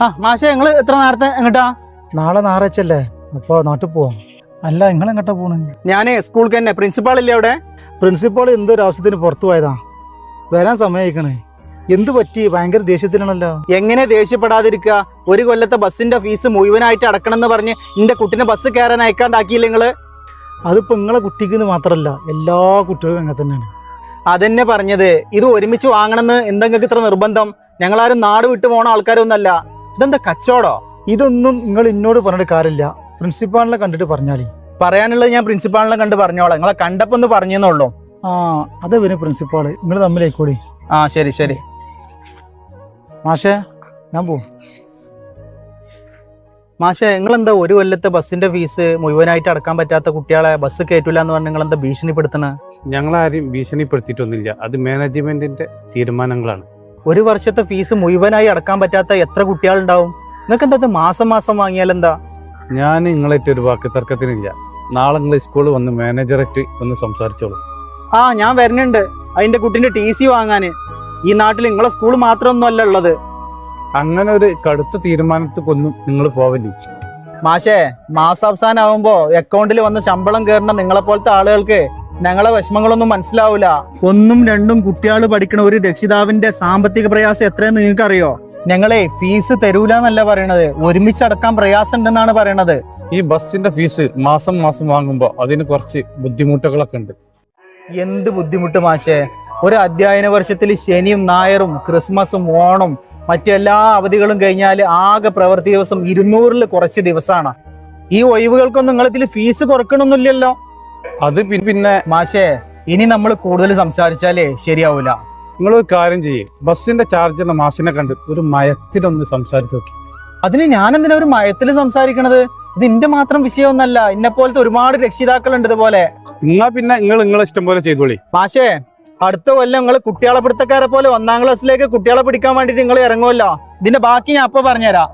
ആ മാഷെ ഞങ്ങൾ എത്ര നേരത്തെ എങ്ങട്ടാ? നാളെ ഞായറാഴ്ചല്ലേ അപ്പൊ നാട്ടിൽ പോവാം. അല്ല നിങ്ങൾ എങ്ങോട്ടാ പോണ്? ഞാനേ സ്കൂൾക്ക് തന്നെ. പ്രിൻസിപ്പാൾ ഇല്ലേ അവിടെ? പ്രിൻസിപ്പാൾ എന്തൊരു ആവശ്യത്തിന് പുറത്തു പോയതാ? വരാൻ സമയക്കണേ എന്ത് പറ്റി? ഭയങ്കര ദേഷ്യത്തിലാണല്ലോ. എങ്ങനെ ദേഷ്യപ്പെടാതിരിക്കുക ഒരു കൊല്ലത്തെ ബസ്സിന്റെ ഫീസ് മുഴുവനായിട്ട് അടക്കണം എന്ന് പറഞ്ഞ് എന്റെ കുട്ടിനെ ബസ് കയറാൻ അയക്കാണ്ടാക്കിയില്ല നിങ്ങൾ? അതിപ്പോ നിങ്ങളെ കുട്ടിക്ക് മാത്രല്ല എല്ലാ കുട്ടികളും അങ്ങനെ തന്നെയാണ്. അതന്നെ പറഞ്ഞത്. ഇത് ഒരുമിച്ച് വാങ്ങണമെന്ന് എന്തെങ്കിലും ഇത്ര നിർബന്ധം? ഞങ്ങളാരും നാട് വിട്ടു പോണ ആൾക്കാരൊന്നല്ല ഇതെന്താ കച്ചവടോ? ഇതൊന്നും നിങ്ങൾ എന്നോട് പറഞ്ഞിട്ട് കാര്യമില്ല. പ്രിൻസിപ്പാളിനെ കണ്ടിട്ട് പറഞ്ഞാലേ. പറയാനുള്ളത് ഞാൻ പ്രിൻസിപ്പാളിനെ കണ്ട് പറഞ്ഞോളാം. നിങ്ങളെ കണ്ടപ്പോ ഒന്ന് പറഞ്ഞെന്നുള്ളൂ. ആ അത് വരും പ്രിൻസിപ്പാൾ? നിങ്ങൾ തമ്മിലേക്കൂടി. ആ ശരി ശരി. മാഷേ ഞാൻ പോവും. നിങ്ങൾ എന്താ ഒരു കൊല്ലത്തെ ബസ്സിന്റെ ഫീസ് മുഴുവനായിട്ട് അടക്കാൻ പറ്റാത്ത കുട്ടികളെ ബസ് കയറ്റൂല എന്ന് പറഞ്ഞ് നിങ്ങളെന്താ ഭീഷണിപ്പെടുത്തണ? ഞങ്ങളാരും ഭീഷണിപ്പെടുത്തിയിട്ടൊന്നുമില്ല. അത് മാനേജ്മെന്റിന്റെ തീരുമാനങ്ങളാണ്. ഒരു വർഷത്തെ ഫീസ് മുഴുവനായി അടക്കാൻ പറ്റാത്ത എത്ര കുട്ടികളുണ്ടാവും? നിങ്ങൾക്ക് എന്താ മാസം മാസം വാങ്ങിയാൽ എന്താ? ഞാൻ നിങ്ങളായിട്ട് ഒരു വാക്ക് തർക്കത്തിനില്ല. നാളെ നിങ്ങൾ സ്കൂളിൽ വന്ന് മാനേജറായിട്ട് ഒന്ന് സംസാരിച്ചോളൂ. ആ ഞാൻ വരുന്നുണ്ട്. അതിന്റെ കുട്ടിന്റെ ടി സി വാങ്ങാന് ഈ നാട്ടിൽ നിങ്ങളെ സ്കൂൾ മാത്രമൊന്നും അല്ല ഉള്ളത്. അങ്ങനെ ഒരു കടുത്ത തീരുമാനത്തിക്കൊന്നും നിങ്ങൾ പോവല്ലേ? മാഷേ മാസാവസാനം ആവുമ്പോ അക്കൗണ്ടിൽ വന്ന ശമ്പളം കയറുന്ന നിങ്ങളെ പോലത്തെ ആളുകൾക്ക് ഞങ്ങളെ വിഷമങ്ങളൊന്നും മനസ്സിലാവൂല. ഒന്നും രണ്ടും കുട്ടികൾ പഠിക്കണ ഒരു രക്ഷിതാവിന്റെ സാമ്പത്തിക പ്രയാസം എത്രയെന്ന് നിങ്ങൾക്ക് അറിയോ ഞങ്ങളെ ഫീസ് തരൂല എന്നല്ല പറയണത്. ഒരുമിച്ച് അടക്കാൻ പ്രയാസം ഉണ്ടെന്നാണ് പറയണത്. ഈ ബസ്സിന്റെ ഫീസ് മാസം മാസം വാങ്ങുമ്പോ അതിന് കുറച്ച് ബുദ്ധിമുട്ടുകളൊക്കെ ഉണ്ട്. എന്ത് ബുദ്ധിമുട്ട് മാഷേ? ഒരു അധ്യയന വർഷത്തിൽ ശനിയും നായറും ക്രിസ്മസും ഓണം മറ്റെല്ലാ അവധികളും കഴിഞ്ഞാൽ ആകെ പ്രവൃത്തി ദിവസം ഇരുന്നൂറിൽ കുറച്ച് ദിവസമാണ് ഈ ഒഴിവുകൾക്കൊന്നും നിങ്ങളിതിൽ ഫീസ് കുറക്കണമെന്നില്ലല്ലോ അത് പിന്നെ മാഷേ ഇനി നമ്മൾ കൂടുതൽ സംസാരിച്ചാലേ ശരിയാവൂല. നിങ്ങൾ ഒരു കാര്യം ചെയ്യും. ബസ്സിന്റെ ചാർജറിന്റെ മാഷിനെ കണ്ട് ഒരു മയത്തിലൊന്ന് സംസാരിച്ചു നോക്കി. അതിന് ഞാൻ എന്തിനാ ഒരു മയത്തിൽ സംസാരിക്കണത്? ഇത് എന്റെ മാത്രം വിഷയമൊന്നല്ല. എന്നെ പോലത്തെ ഒരുപാട് രക്ഷിതാക്കളുണ്ട് ഇതുപോലെ. നിങ്ങൾ പിന്നെ നിങ്ങൾ നിങ്ങളെ ഇഷ്ടം പോലെ ചെയ്തോളി. മാഷേ അടുത്ത കൊല്ലം നിങ്ങൾ കുട്ടികളെ പിടുത്തക്കാരെ പോലെ ഒന്നാം ക്ലാസ്സിലേക്ക് കുട്ടികളെ പിടിക്കാൻ വേണ്ടിട്ട് നിങ്ങൾ ഇറങ്ങുമല്ലോ. ഇതിന്റെ ബാക്കി ഞാൻ അപ്പൊ പറഞ്ഞുതരാം.